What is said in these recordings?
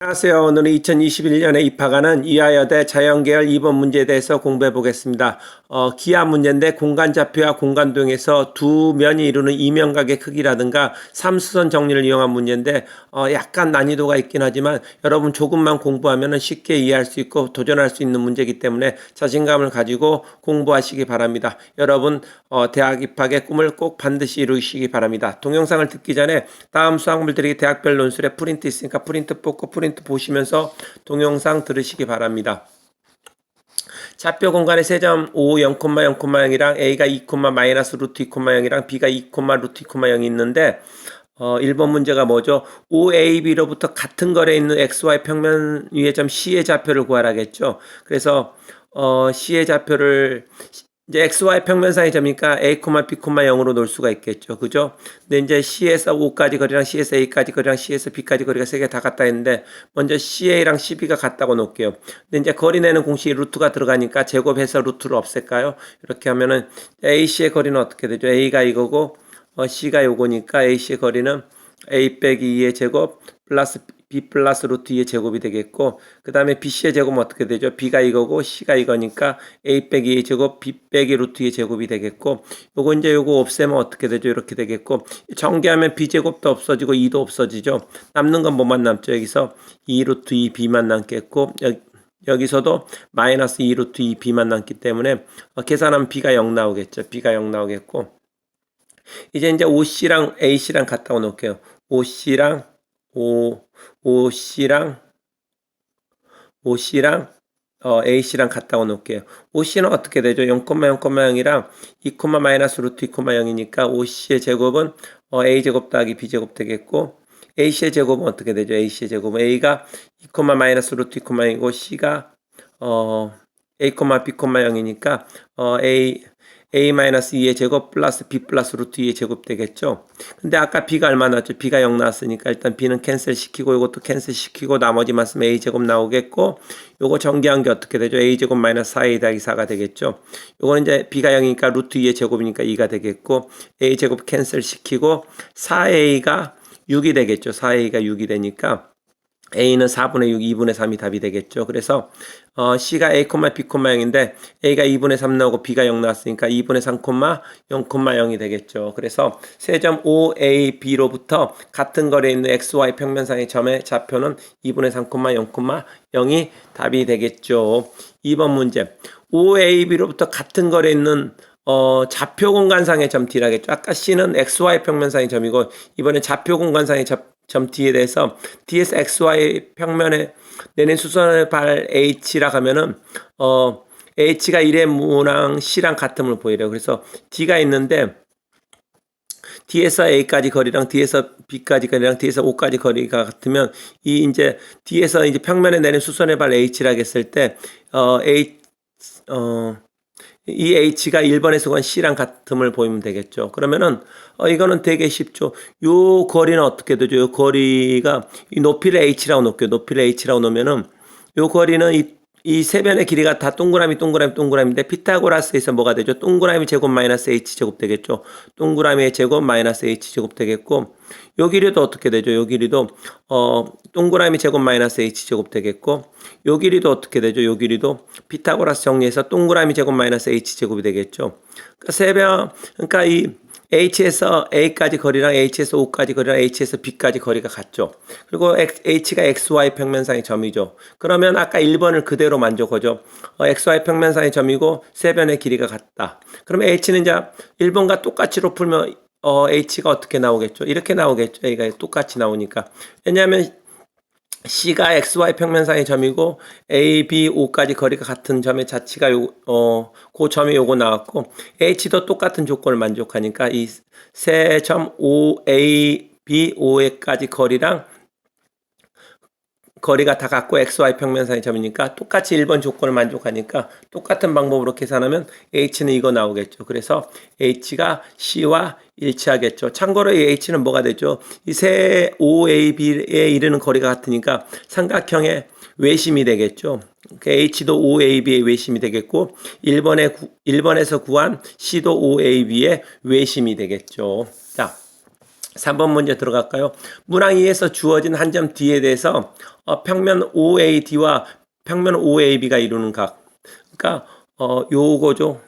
안녕하세요. 오늘은 2021년에 입학하는 이하여대 자연계열 2번 문제에 대해서 공부해 보겠습니다. 어, 기하 문제인데 공간 좌표와 공간 도형에서 두 면이 이루는 이면각의 크기라든가 삼수선 정리를 이용한 문제인데 어, 약간 난이도가 있긴 하지만 여러분 조금만 공부하면 쉽게 이해할 수 있고 도전할 수 있는 문제이기 때문에 자신감을 가지고 공부하시기 바랍니다. 여러분 어, 대학 입학의 꿈을 꼭 반드시 이루시기 바랍니다. 동영상을 듣기 전에 다음 수학물들이 대학별 논술에 프린트 있으니까 프린트 뽑고 프린트 보시면서 동영상 들으시기 바랍니다. 좌표 공간의 세점 5, 0, 0, 0이랑 A가 2, 마이너스 루트 2, 0이랑 B가 2, 루트 2, 0이 있는데 어, 1번 문제가 뭐죠? OAB로부터 같은 거리에 있는 XY 평면 위의 점 C의 좌표를 구하라겠죠. 그래서 어, C의 좌표를 이제 XY 평면상의 점이니까 A, B, 0으로 놓을 수가 있겠죠. 그죠? 근데 이제 C에서 O까지 거리랑 C에서 A까지 거리랑 C에서 B까지 거리가 세 개 다 같다 했는데 먼저 CA랑 CB가 같다고 놓을게요. 근데 이제 거리 내는 공식이 루트가 들어가니까 제곱해서 루트를 없앨까요? 이렇게 하면은 AC의 거리는 어떻게 되죠? A가 이거고 어, C가 요거니까 AC의 거리는 A 빼기 2의 제곱 플러스 b 플러스 루트 2의 제곱이 되겠고 그 다음에 bc의 제곱은 어떻게 되죠? b가 이거고 c가 이거니까 a 빼기 2의 제곱 b 빼기 루트 2의 제곱이 되겠고 요거 이제 요거 없애면 어떻게 되죠? 이렇게 되겠고 정개하면 b제곱도 없어지고 2도 없어지죠. 남는 건 뭐만 남죠? 여기서 2 루트 2 b만 남겠고 여기 여기서도 마이너스 2 루트 2 b만 남기 때문에 어, 계산하면 b가 0 나오겠죠. b가 0 나오겠고 이제 이제 OC랑 AC랑 갖다 놓을게요. OC랑 O, OC랑, OC랑, 어, AC랑 갖다 놓을게요. OC는 어떻게 되죠? 0,0,0이랑 2, 마이너스 루트 2, 0이니까 OC의 제곱은 어, A제곱 더하기 B제곱 되겠고, AC의 제곱은 어떻게 되죠? AC의 제곱은 A가 2, 마이너스 루트 2, 0이고, C가, 어, A, B, 0이니까, 어, A, a-2의 제곱 플러스 b 플러스 루트 2의 제곱 되겠죠. 근데 아까 b가 얼마 나왔죠? b가 0 나왔으니까 일단 b는 캔슬 시키고 이것도 캔슬 시키고 나머지만 쓰면 a 제곱 나오겠고 요거 정리한 게 어떻게 되죠? a 제곱 마이너스 4a 더하기 4가 되겠죠. 요거는 이제 b가 0이니까 루트 2의 제곱이니까 2가 되겠고 a 제곱 캔슬 시키고 4a가 6이 되겠죠. 4a가 6이 되니까 a는 4분의 6, 2분의 3이 답이 되겠죠. 그래서 어, c가 a, b, 0인데 a가 2분의 3 나오고 b가 0 나왔으니까 2분의 3, 0, 0이 되겠죠. 그래서 세점 O, A, B로부터 같은 거리에 있는 XY 평면상의 점의 좌표는 2분의 3, 0, 0이 답이 되겠죠. 2번 문제. O, A, B로부터 같은 거리에 있는 어, 좌표 공간상의 점 D라겠죠. 아까 C는 XY 평면상의 점이고 이번에 좌표 공간상의 점 점 D에 대해서 D에서 XY 평면에 내는 수선의 발 H라 하면은 어 H가 1의 무랑 C랑 같음을 보이래요. 그래서 D가 있는데 D에서 A까지 거리랑 D에서 B까지 거리랑 D에서 O까지 거리가 같으면 이 이제 D에서 이제 평면에 내는 수선의 발 H라 했을 때 어 H 어 이 H가 1번에서 간 C랑 같음을 보이면 되겠죠. 그러면은 어 이거는 되게 쉽죠. 요 거리는 어떻게 되죠? 요 거리가 이 높이를 H라고 놓을게요. 높이를 H라고 놓으면은 요 거리는 이 이 세 변의 길이가 다 동그라미 동그라미 동그라미인데 피타고라스에서 뭐가 되죠? 동그라미 제곱 마이너스 h 제곱 되겠죠. 동그라미의 제곱 마이너스 h 제곱 되겠고 요 길이도 어떻게 되죠? 요 길이도 어 동그라미 제곱 마이너스 h 제곱 되겠고 요 길이도 어떻게 되죠? 요 길이도 피타고라스 정리해서 동그라미 제곱 마이너스 h 제곱이 되겠죠. 그러니까 세변 그러니까 이 H에서 A까지 거리랑 H에서 O까지 거리랑 H에서 B까지 거리가 같죠. 그리고 H가 XY 평면상의 점이죠. 그러면 아까 1번을 그대로 만족하죠. 어, XY 평면상의 점이고 세 변의 길이가 같다. 그러면 H는 이제 1번과 똑같이로 풀면 어, H가 어떻게 나오겠죠? 이렇게 나오겠죠. A가 똑같이 나오니까. 왜냐하면 C가 XY 평면상의 점이고 A, B, O까지 거리가 같은 점의 자치가 요, 어, 그 점이 요거 나왔고 H도 똑같은 조건을 만족하니까 이 세 점 O, A, B, O에까지 거리랑 거리가 다 같고 XY 평면상의 점이니까 똑같이 1번 조건을 만족하니까 똑같은 방법으로 계산하면 H는 이거 나오겠죠. 그래서 H가 C와 일치하겠죠. 참고로 이 H는 뭐가 되죠? 이 세 OAB에 이르는 거리가 같으니까 삼각형의 외심이 되겠죠. 그 H도 OAB의 외심이 되겠고 1번에 1번에서 구한 C도 OAB의 외심이 되겠죠. 자, 3번 문제 들어갈까요? 문항 2에서 주어진 한 점 D에 대해서 어, 평면 OAD와 평면 OAB가 이루는 각. 그러니까 어, 요거죠.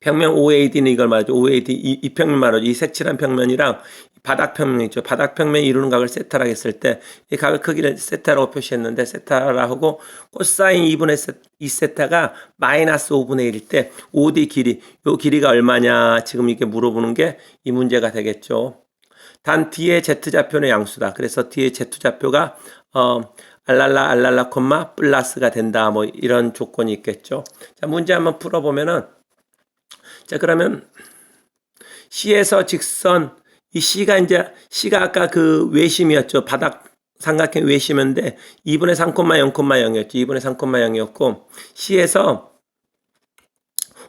평면 OAD는 이걸 말하죠. OAD 이, 이 평면 말하죠. 이 색칠한 평면이랑 바닥 평면 있죠. 바닥 평면이 이루는 각을 세타라 했을 때 이 각의 크기를 세타라고 표시했는데 세타라 하고 코사인 2분의 세, 2세타가 마이너스 5분의 1일 때 OD 길이 요 길이가 얼마냐 지금 이게 물어보는 게 이 문제가 되겠죠. 단 D의 Z좌표는 양수다. 그래서 D의 Z좌표가 어 알랄라 알랄라 콤마 플러스가 된다. 뭐 이런 조건이 있겠죠. 자, 문제 한번 풀어 보면은 자, 그러면 C에서 직선 이 C가 이제 C가 아까 그 외심이었죠. 바닥 삼각형 외심인데 2분의 3,0,0이었죠. 2분의 3,0이었고 C에서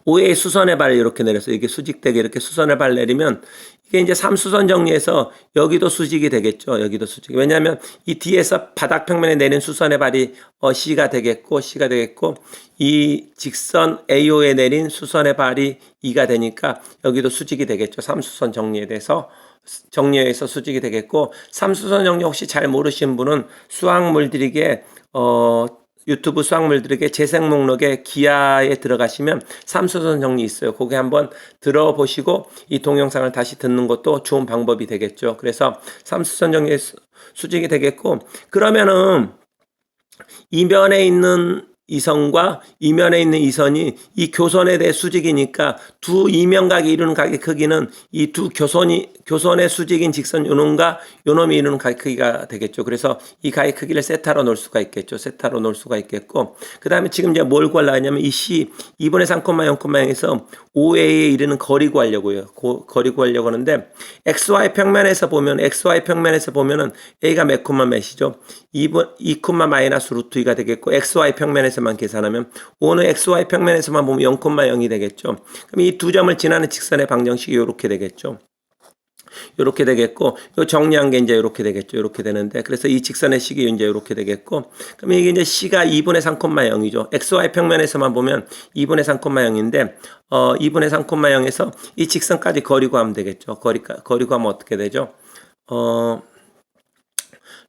5의 수선의 발 이렇게 내렸어요. 이게 수직되게 이렇게 수선의 발 내리면 이게 이제 3수선 정리해서 여기도 수직이 되겠죠. 여기도 수직. 왜냐하면 이 뒤에서 바닥 평면에 내린 수선의 발이 어, C가 되겠고 C가 되겠고 이 직선 AO에 내린 수선의 발이 2가 되니까 여기도 수직이 되겠죠. 3수선 정리에 대해서 정리해서 수직이 되겠고 3수선 정리 혹시 잘 모르신 분은 수학물들에게 어 유튜브 수학물들에게 재생 목록에 기하에 들어가시면 삼수선 정리 있어요. 거기 한번 들어보시고 이 동영상을 다시 듣는 것도 좋은 방법이 되겠죠. 그래서 삼수선 정리 수직이 되겠고 그러면은 이면에 있는 이선과 이면에 있는 이선이 이 교선에 대해 수직이니까 두 이면각이 이루는 각의 크기는 이 두 교선이 교선의 수직인 직선 요놈과 요놈이 이루는 각의 크기가 되겠죠. 그래서 이 각의 크기를 세타로 놓을 수가 있겠죠. 세타로 놓을 수가 있겠고 그 다음에 지금 이제 뭘 구하려 하냐면 이 C 2분의 3,0,0에서 5a에 이르는 거리 구하려고요. 고, 거리 구하려고 하는데 xy 평면에서 보면 xy 평면에서 보면은 a가 몇 콤마 몇이죠? 2분 2 콤마 마이너스 루트 2가 되겠고 xy 평면에서 만 계산하면 5는 xy 평면에서만 보면 0 콤마 0이 되겠죠. 그럼 이 두 점을 지나는 직선의 방정식이 이렇게 되겠죠. 이렇게 되겠고 요 정리한 게 이제 이렇게 되겠죠. 이렇게 되는데 그래서 이 직선의 식이 이제 이렇게 되겠고 그럼 이게 이제 c가 2분의 3,0이죠. xy 평면에서만 보면 2분의 3,0인데 어 2분의 3,0에서 이 직선까지 거리 구하면 되겠죠. 거리 거리 구하면 어떻게 되죠? 어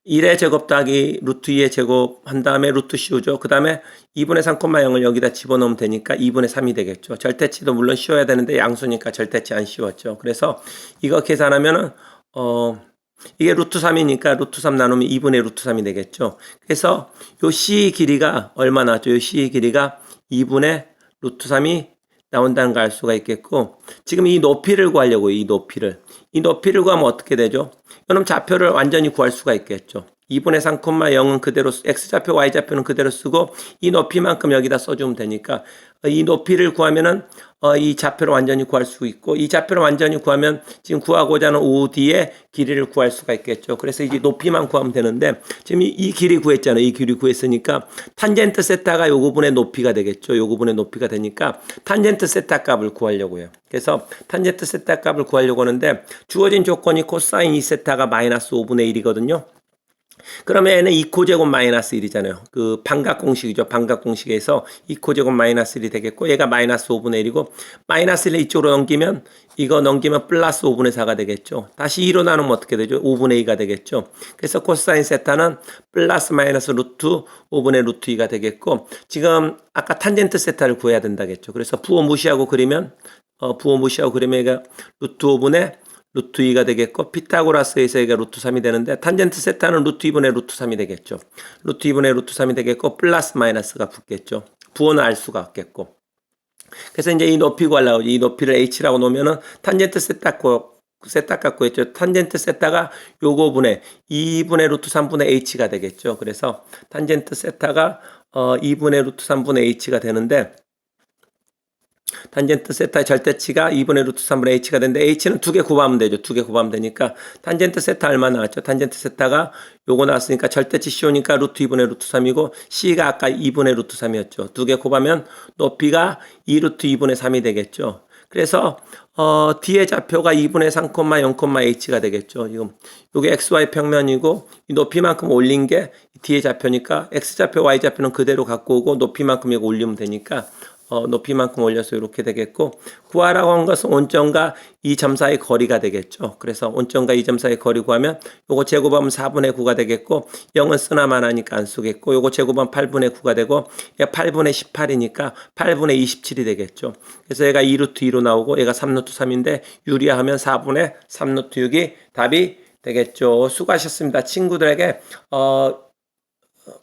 1의 제곱 더하기 루트 2의 제곱 한 다음에 루트 씌우죠. 그 다음에 2분의 3,0을 여기다 집어넣으면 되니까 2분의 3이 되겠죠. 절대치도 물론 씌워야 되는데 양수니까 절대치 안 씌웠죠. 그래서 이거 계산하면은 어 이게 루트 3이니까 루트 3 나누면 2분의 루트 3이 되겠죠. 그래서 요 C 길이가 얼마 나죠? 요 C 길이가 2분의 루트 3이 나온다는 걸 알 수가 있겠고 지금 이 높이를 구하려고 이 높이를 이 높이를 구하면 어떻게 되죠? 그럼 좌표를 완전히 구할 수가 있겠죠. 2분의 3,0은 그대로 x좌표, y좌표는 그대로 쓰고 이 높이만큼 여기다 써주면 되니까 이 높이를 구하면은 어, 이 좌표를 완전히 구할 수 있고 이 좌표를 완전히 구하면 지금 구하고자 하는 OD의 길이를 구할 수가 있겠죠. 그래서 이제 높이만 구하면 되는데 지금 이, 이 길이 구했잖아요. 이 길이 구했으니까 탄젠트 세타가 요 부분의 높이가 되겠죠. 요 부분의 높이가 되니까 탄젠트 세타 값을 구하려고 해요. 그래서 탄젠트 세타 값을 구하려고 하는데 주어진 조건이 코사인 2세타가 마이너스 5분의 1이거든요. 그러면 얘는 2코제곱 마이너스 1이잖아요. 그 반각 공식이죠. 반각 공식에서 2코제곱 마이너스 1이 되겠고 얘가 마이너스 5분의 1이고 마이너스 1을 이쪽으로 넘기면 이거 넘기면 플러스 5분의 4가 되겠죠. 다시 2로 나누면 어떻게 되죠? 5분의 2가 되겠죠. 그래서 코사인 세타는 플러스 마이너스 루트 5분의 루트 2가 되겠고 지금 아까 탄젠트 세타를 구해야 된다겠죠. 그래서 부호 무시하고 그리면 어, 부호 무시하고 그리면 얘가 루트 5분의 루트 2가 되겠고 피타고라스에서 얘가 루트 3이 되는데 탄젠트 세타는 루트 2분의 루트 3이 되겠죠. 루트 2분의 루트 3이 되겠고 플러스 마이너스가 붙겠죠. 부호는 알 수가 없겠고. 그래서 이제 이 높이 구하려고 이 높이를 h라고 놓으면은 탄젠트 세타 고 세타 갖고 있죠. 탄젠트 세타가 요거 분의 2분의 루트 3분의 h가 되겠죠. 그래서 탄젠트 세타가 어 2분의 루트 3분의 h가 되는데 탄젠트 세타의 절대치가 2분의 루트 3분의 h가 되는데 h는 두 개 곱하면 되죠. 두 개 곱하면 되니까 탄젠트 세타 얼마 나왔죠? 탄젠트 세타가 요거 나왔으니까 절대치 씌우니까 루트 2분의 루트 3이고 c가 아까 2분의 루트 3이었죠. 두 개 곱하면 높이가 2 루트 2분의 3이 되겠죠. 그래서 어, 뒤에 좌표가 2분의 3, 0, h가 되겠죠. 지금 요게 xy 평면이고 이 높이만큼 올린 게 뒤에 좌표니까 x 좌표, y 좌표는 그대로 갖고 오고 높이만큼 이거 올리면 되니까 어, 높이만큼 올려서 이렇게 되겠고 구하라고 한 것은 온점과 2점 사이 거리가 되겠죠. 그래서 온점과 2점 사이 거리 구하면 요거 제곱하면 4분의 9가 되겠고 0은 쓰나만 하니까 안 쓰겠고 요거 제곱하면 8분의 9가 되고 얘가 8분의 18이니까 8분의 27이 되겠죠. 그래서 얘가 2루트 2로 나오고 얘가 3루트 3인데 유리하면 4분의 3루트 6이 답이 되겠죠. 수고하셨습니다. 친구들에게 어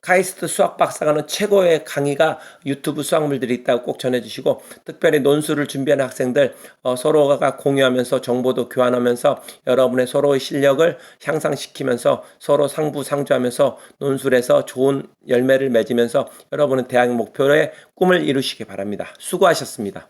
카이스트 수학 박사가는 최고의 강의가 유튜브 수학물들이 있다고 꼭 전해주시고 특별히 논술을 준비하는 학생들 어, 서로가 공유하면서 정보도 교환하면서 여러분의 서로의 실력을 향상시키면서 서로 상부상조하면서 논술에서 좋은 열매를 맺으면서 여러분은 대학 목표의 꿈을 이루시기 바랍니다. 수고하셨습니다.